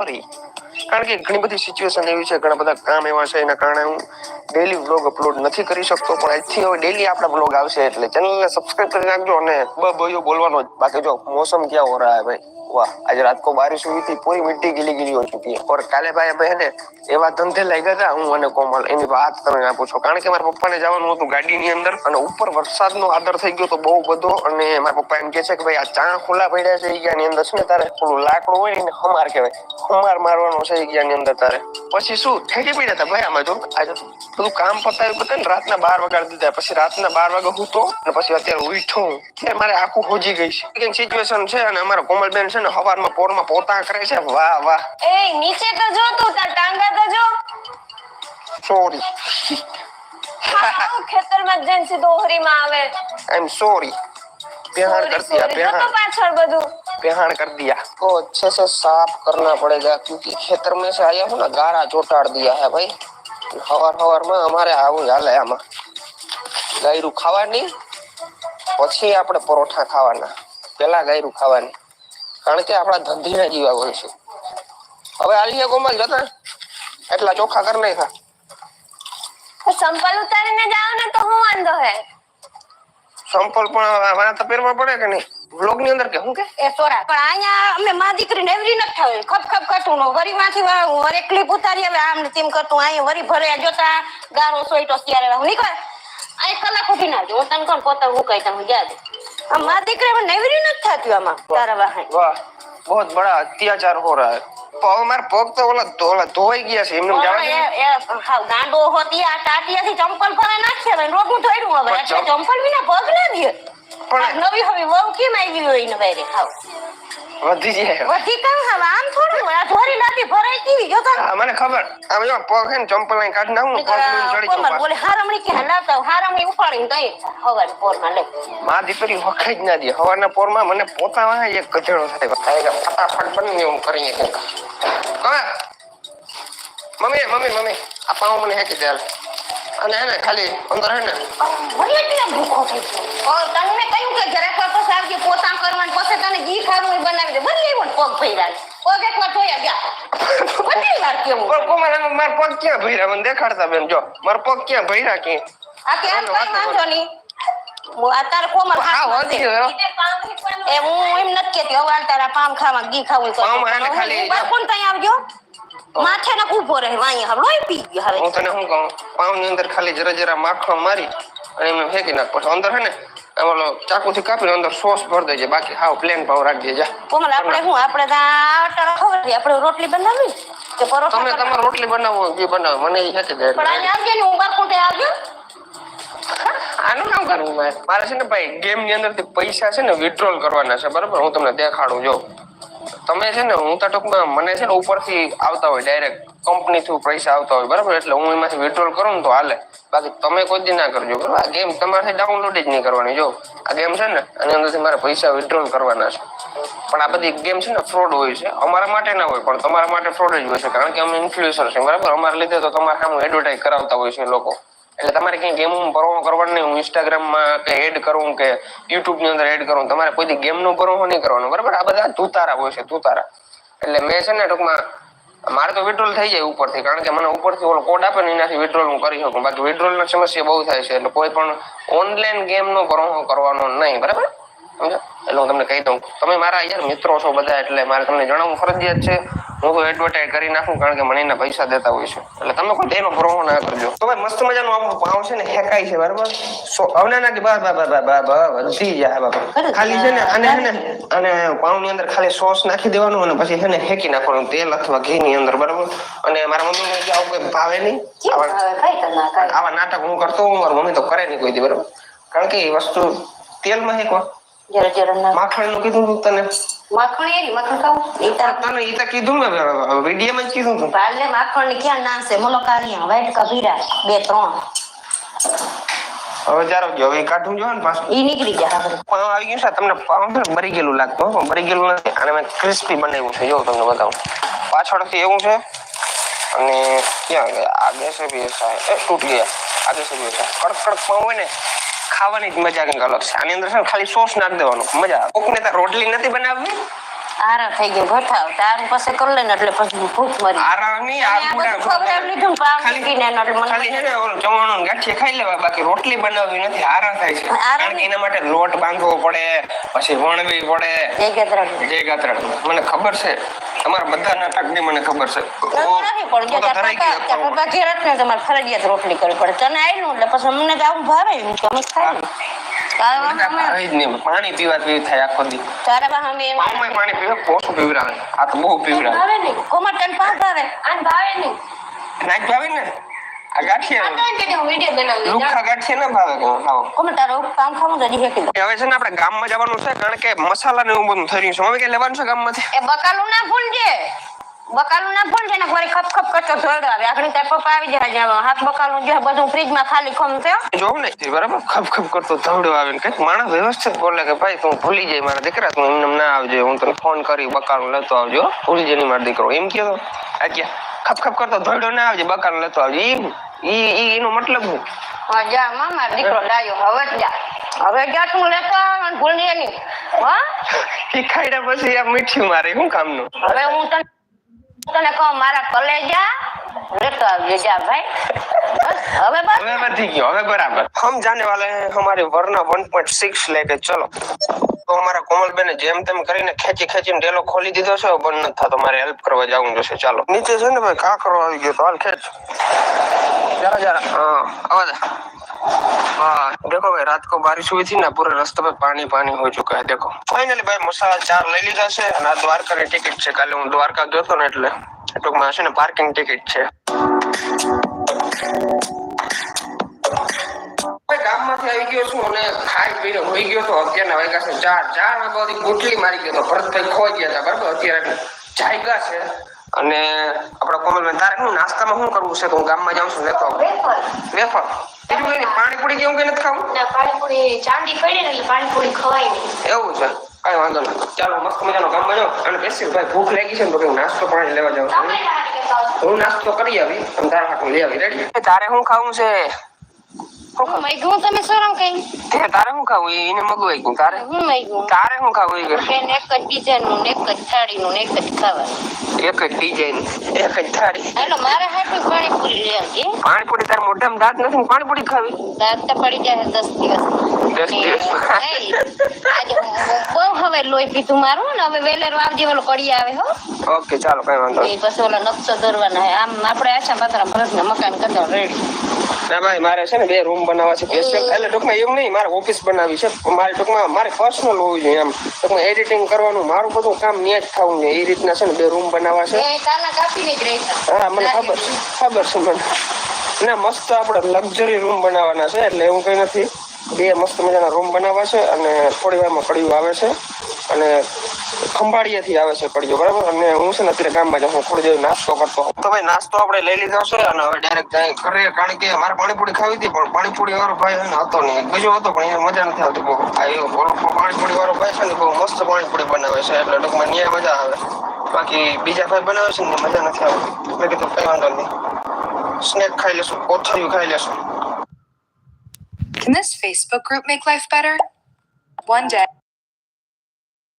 Sorry કારણ કે ઘણી બધી સિચ્યુએશન એવી છે, ઘણા બધા કામ એવા છે, એના કારણે હું ડેલી વ્લોગ અપલોડ નથી કરી શકતો, પણ આજથી હવે ડેલી આપણા વ્લોગ આવશે, એટલે ચેનલને સબસ્ક્રાઇબ કરી નાખજો અને બ ભાઈઓ બોલવાનો જ. બાકી જો મોસમ ક્યાં હો રહા હે ભાઈ? वाह आज रात को बारिश हुई थी पूरी मिट्टी गीली गीली हो चुकी है और काले भाई અમે હે ને એવા ધંધે લઈ ગયા હતા હું અને કોમલ એની વાત તમે ના પૂછો કારણ કે મારા પપ્પાને જવાનું હતું ગાડીની અંદર અને ઉપર વરસાદનો આદર થઈ ગયો તો બહુ બધો અને મારા પપ્પા એમ કે છે કે ભાઈ આ ચાણ ખુલ્લા પડ્યા છે ઈ ની અંદર છે ને તારે પેલું લાકડું હોય ને એને હમાર કહેવાય હમાર મારવાનો છે ઈ ની અંદર તારે પછી શું ઠેકી પડ્યા હતા ભાઈ આમાં જો આજે બધું કામ પતાવ્યું પતાવ્યું ને રાતના બાર વાગ્યા દીધા પછી રાતના બાર વાગે હું તો અને પછી અત્યારે ઉઠો હું ત્યારે મારે આખું હોજી ગઈ છે કંઈક સિચ્યુએશન છે અને અમારા કોમલબેન છે ને સવારમાં પોરમાં પોતા કરે છે વાહ વાહ એ નીચે તો જો તું તાર ટાંગા તો જો સોરી આવું ખેતરમાં જઈને સીધો ઓહરીમાં આવે आई एम सॉरी बेहान कर दिया સોરી જો તો बेहान પાછળ બધું बेहान कर दिया को अच्छे से साफ करना पड़ेगा क्योंकि खेतर में से आया हूँ ना गारा ચોટાડ दिया है भाई હવાર હવારમાં અમારે આવું હાલે આમાં ગાયરું ખાવાની પછી આપણે પરોઠા ખાવાના પેલા ગાયરું ખાવાની કારણ કે આપણા ધંધીના જીવા છે. હવે આલીએ કોમલ જતા એટલા ચોખ્ખા કર નાખા સંપલ ઉતારીને જાવ ને તો હું વાંધો હે? સંપલ પણ મારા તો પહેરવા પડે કે નહીં? વ્લોગની અંદર કે હું કે? એ સોરા પણ અહીંયા અમે માં દીકરીને એવરી નથી થાવે ખપ ખપ કરતું નો વરી માંથી વરે ક્લિપ ઉતારી હવે આમ ને તેમ કરતું અહીંયા વરી ભરે જોતા ગારો સોઈટો ત્યારે હું નીકળ. અહીં કલાક ઉઠી ના જો તને કોણ પોતા હું કઈ તમે યાદ આ માં દીકરી હવે નેવરી નથી થતી આમાં તારા વાહે. વાહ બહુત બડા અત્યાચાર હો રહા है પગ માર પગ તો ઓલા ધોલા ધોઈ ગયા છે એમને જવા દે હાવ ગાંડો હોતી આ ટાટિયાથી ચંપલ પર નાખે ને રોગું થોડું હવે. એટલે ચંપલ વિના પગ ના દે. પણ- નવી હવે વહુ કેમ આવી હોય ને બેરે ખાવ વધી જાય વધી કામ હવે. આમ થોડું હોય. આ ધોરી નાથી ભરાઈ કેવી જો તો. હા મને ખબર. આમ જો પગ હે ને ચંપલ અહીં કાઢી નાખું ને પગ લઈને ચડી જાઉં કોમર પાછું. બોલે હારમણી કે હલાવતા હોય. હારમણી ઉપાડીને તઈ હવારે પોરમાં લે. માં દીકરી વખાઈ જ ના દે. સવારના પોરમાં મને પોતા વાહે એક ગધેડો થાય થાય કે ફટાફટ બની હું કરીએ કંઈક હવે મમ્મી મમ્મી મમ્મી આ પાઉં મને હેકી દે હાલ. અને હે ને ખાલી અંદર હે ને. મને એટલે ભૂખો થઈ ગયો. ઓ તને મેં કહ્યું કે જરાક વાર પછી આવજે પોતા કરવાનું. પછી તને ઘી ખાવું એ બનાવી દે બદલી પણ પગ ભર્યા પગ વાર જોયા ગયા. બધી વાર કેવું પણ કોમલ એમાં મારા પગ ક્યાં ભર્યા? મને દેખાડતા બેન જો. મારા પગ ક્યાં ભર્યા આ કેમ કઈ વાંધો નહીં. હું આ તારે કોમર હા એ હું એમ નથી કેતી હવે તારા પામ ખાવા ઘી ખાવું કોણ તઈ આવજો? માથે ના ઊભો રહે વાંહી હવે લોહી પી ગયો હવે. હું તને શું કહું? પાઉં ની અંદર ખાલી જરા જરા માખણ મારી અને એમને ફેંકી નાખ. પછી અંદર હે ને એમ ચાકુ થી કાપીને અંદર સોસ ભરી દેજે બાકી હાવ પ્લેન પાઉં રાખી દેજે કોમલ આપણે શું આપણે તો ખબર છે આપણે રોટલી બનાવી કે પરોઠા તમે? તમારે રોટલી બનાવો જે બનાવો મને એ ફેંકી દે પણ આજે આવજે ને હું બારકોટે આવજો. આનું કામ કરવું મારે? છે ને ભાઈ ગેમની અંદર પૈસા છે ને વિથડ્રોલ કરવાના છે બરાબર? હું તમને દેખાડું જો. તમે છે ને, હું તો ટૂંકમાં મને છે ને ઉપરથી આવતા હોય ડાયરેક્ટ કંપની થ્રુ પૈસા આવતા હોય, બરાબર? એટલે હું એમાંથી વિડ્રોલ કરું ને તો હાલે. બાકી તમે કોઈ દી ના કરજો, બરાબર? આ ગેમ તમારાથી ડાઉનલોડ જ નહીં કરવાની, જો. આ ગેમ છે ને, આની અંદરથી મારે પૈસા વિડ્રોલ કરવાના છે. પણ આ બધી ગેમ છે ને ફ્રોડ હોય છે. અમારા માટે ના હોય, પણ તમારા માટે ફ્રોડ જ હોય છે, કારણ કે અમે ઇન્ફ્લુએન્સર છે બરાબર? અમારા લીધે તો તમારે સામે એડવર્ટાઇઝ કરાવતા હોય છે લોકો. એટલે તમારે ક્યાંય ગેમ ભરવો કરવાનું નહીં. હું ઇન્સ્ટાગ્રામમાં કે એડ કરું કે યુટ્યુબની અંદર એડ કરું. તમારે કોઈ ગેમનો ભરવો નહીં કરવાનો. બરાબર? આ બધા તુતારા હોય છે, તુતારા. એટલે મેં છે ને ટૂંકમાં, મારે તો વિડ્રોલ થઈ જાય ઉપરથી. કારણ કે મને ઉપરથી ઓલો કોડ આપે ને એનાથી વિડ્રોલ હું કરી શકું. બાકી વિડ્રોલની સમસ્યા બહુ થાય છે. એટલે કોઈ પણ ઓનલાઈન ગેમનો ભરવો કરવાનો નહીં. બરાબર? એટલે હું તમને કહી દઉં. તમે મારા યાર મિત્રો છો બધા, એટલે મારે તમને જણાવવું ફરજિયાત છે. હું તો એડવર્ટાઇઝ કરી નાખું, કારણ કે મને એના પૈસા દેતા હોય છે. એટલે તમે કોઈ તેનો ભરોસો ના કરજો. મસ્ત મજાનું આપણું પાઉં છે ને હેકાય છે બરાબર? સો અવના ના કે બસ બસ બસ બસ બા વધી જાય બાબા ખાલી છે ને અને છે ને અને પાઉં ની અંદર ખાલી સોસ નાખી દેવાનું અને પછી છે ને હેકી નાખવાનું તેલ અથવા ઘી ની અંદર બરાબર? અને મારા મમ્મી ને આવું કોઈ ભાવે નહીં. આવા નાટક હું કરતો હું મારી મમ્મી તો કરે નહીં કોઈ દી બરાબર? કારણ કે એ વસ્તુ તેલમાં હેકવા જરા જરા માખણનું કીધું તું તને? માખણ એની માખણ ખાવું? એ તાર તને ઈ તો કીધું મેં વિડીયોમાં જ કીધું તું. પાલે માખણની ક્યાં ના છે મોલો કારિયા વાઈટ કા બે ત્રણ. હવે જારો જો હવે કાઢું જો ને પાછું. ઈ નીકળી જાય આપણે આવી ગયું છે તમને પાઉં છે ગયેલું લાગતું મરી ગયેલું નથી અને મેં ક્રિસ્પી બનાવ્યું છે. જો તમને બતાવું. પાછળથી એવું છે અને ક્યાં ગયા? આગે છે ભી એ તૂટ ગયા. આગે છે બી કડક કડક પાઉં હોય ને ખાવાની જ મજા કંઈક અલગ છે આની અંદર છે ખાલી સોસ નાખી દેવાનો મજા. કોકને તો રોટલી નથી બનાવવી આરા થઈ ગયો ગઠાવ. તારું પાસે કરી લે એટલે પછી ભૂખ મરી. આરા નહીં આ આ લીધું પાવ મૂકીને એટલે મને ખાલી છે ને ઓલું ને ગાંઠિયા ખાઈ લેવા બાકી રોટલી બનાવવી નથી આરા થાય છે. કારણ કે એના માટે લોટ બાંધવો પડે પછી વણવી પડે. જય ગાત્રણ મને ખબર છે. તમારા બધા નાટકની મને ખબર છે. પણ જો ને તમારે ફરજિયાત રોટલી કરવી પડે. તને આયલું એટલે પછી અમને તો આવું ભાવે ને તો અમે ખાઈ ભાવે જ નહીં. પાણી પીવા પીવી થાય આખો દી. તારા વાંહે અમે એમ- પાણી પીવે પોસું પીવડાવે. આ તો બહુ પીવડાવે. ભાવે નહીં. કોમર તને પાસ ભાવે? આન ભાવે નહીં. નાખ ભાવે ને? આ ગાંઠિયા. લુખ્ખા ગાંઠિયા ના ભાવે કો ખાવ. કોમર તારો કામ ખાવું જડી હેકી હવે છે ને આપણે ગામમાં જવાનું છે કારણ કે મસાલા ને એવું બધું થઈ રહ્યું છે. હવે કે લેવાનું છે ગામમાંથી? એ બકાલું ના ભૂલજે બકાલું ના ભૂલજે ને ઘરે ખપ ખપ કરતો ધોરડો આવે. આખડી તાર પપ્પા આવી જાય જાણો હાથ બકાલું જો બધું ફ્રીજમાં ખાલી ખમ થયો. જોઉં ને બરાબર? ખપ ખપ કરતો ધવડો આવે ને કંઈક માણસ વ્યવસ્થિત બોલે કે ભાઈ તું ભૂલી જાય મારા દીકરા તું એમને ના આવજે. હું તને ફોન કરી બકાલું લેતો આવજો. ભૂલી જાય મારો દીકરો. એમ કહેતો આ કે ખપ ખપ કરતો ધવડો ના આવજે બકાલું લેતો આવજો. ઈ ઈ ઈ એનો મતલબ હું હા જા મામા દીકરો લાયો. હવે જા. હવે જા તું લેતો આવ ભૂલી નહીં. હા? ઈ ખાઈડા પછી આ મીઠી મારે શું કામનું? હવે હું તને તને કહું મારા કલેજા? તો અમારા કોમલબેને જેમ તેમ કરીને ખેંચી ખેંચીને ખોલી દીધો છે બંધ નથી મારે હેલ્પ કરવા જવું જોશે ચાલો. નીચે છે ને ભાઈ કાકરો આવી ગયો હાલ ખેંચ. જરા हाँ देखो भाई रात को बारिश हुई थी ना पूरे रास्ते पे पानी पानी हो चुका है देखो फाइनली भाई મસાલા ચાર લઈ લીધા છે અને આ દ્વારકાની ટિકિટ છે કાલે હું દ્વારકા ગયો હતો ને એટલે ટૂંકમાં છે ને પાર્કિંગ ટિકિટ છે હવે ગામમાંથી આવી ગયો છું અને ખાઈ પીને હોઈ ગયો તો અત્યારના વાગ્યા છે ચાર ચાર વાગ્યા સુધી ગુટલી મારી ગયો તો ભરતભાઈ ખોઈ ગયા હતા બરાબર અત્યારે જાયગા છે અને આપણા કોમલબેન તારે હું નાસ્તામાં શું કરવું છે? તો હું ગામમાં જાઉં છું. વેફર. વેફર? બીજું કઈ પાણીપુરી કે એવું કઈ નથી ખાવું? ના પાણીપુરી ચાંદી પડી ને એટલે પાણીપુરી ખવાય નહીં. એવું છે? કઈ વાંધો નહીં ચાલો મસ્ત મજાનો ગામમાં જાઉં અને બેસી ભાઈ ભૂખ લાગી છે ને તો હું નાસ્તો પાણી લેવા જાઉં? હું નાસ્તો કરી આવી અને તારા હાટું લઈ આવી. રેડી તારે શું ખાવું છે? હું મૈગું તમે શરમ કઈ? તે તારે શું ખાવું? એને મગવાઈ ગયું તારે? હું મૈગું તારે શું ખાવું એ કે બેન એક જ ડિઝાઇનનું ને એક જ થાળીનું ને એક જ ખાવાનું. એક જ ડિઝાઇન એક જ થાળી. એટલે મારે હાટું પાણીપુરી લઈ આવજે પાણીપુરી તારે મોઢામાં દાંત નથી પાણીપુરી ખાવી. દાંત તો પડી જાય દસ દિવસ. દસ દિવસ? આજે બહુ હવે લોહી પીધું મારું ને હવે વેલેરો આવજે ઓલો પડી આવે હો. ઓકે ચાલો કઈ વાંધો નહીં. પછી ઓલા નકશો દોરવાના આમ આપણે આછા પાતળા ભરતના મકાન કરતા રેડી. ના ભાઈ મારે છે ને બે રૂમ બનાવવા છે. સ્પેશિયલ એટલે ટૂંકમાં એવું નહીં મારે ઓફિસ બનાવી છે. મારે ટૂંકમાં મારે પર્સનલ હોવું જોઈએ એમ. ટૂંકમાં એડિટિંગ કરવાનું મારું બધું કામ ન્યાજ થવું જોઈએ. એ રીતના છે ને બે રૂમ બનાવવા છે. હા મને ખબર ખબર છે મને. ના મસ્ત આપણે લક્ઝરી રૂમ બનાવવાના છે એટલે એવું કઈ નથી. બે મસ્ત મજાના રૂમ બનાવવા છે અને થોડી વારમાં કડિયું આવે છે. અને ખંભાળિયાથી આવે છે કડીઓ બરાબર? અને હું છે ને અત્યારે ગામમાં જાઉં છું થોડી દેર નાસ્તો કરતો તો ભાઈ નાસ્તો આપણે લઈ લીધો છે અને હવે ડાયરેક્ટ જાય ઘરે કારણ કે મારે પાણીપુરી ખાવી હતી પણ પાણીપુરી વાળો ભાઈ છે ને હતો નહીં. બીજો હતો પણ એને મજા નથી આવતી બહુ. આ એવો પાણીપુરી વાળો ભાઈ છે ને બહુ મસ્ત પાણીપુરી બનાવે છે એટલે ટૂંકમાં ન્યાય મજા આવે. બાકી બીજા ભાઈ બનાવે છે ને મજા નથી આવતી. મેં કીધું કઈ વાંધો નહીં. સ્નેક ખાઈ લેશું કોથળિયું ખાઈ લેશું. Can this Facebook group make life better? One day.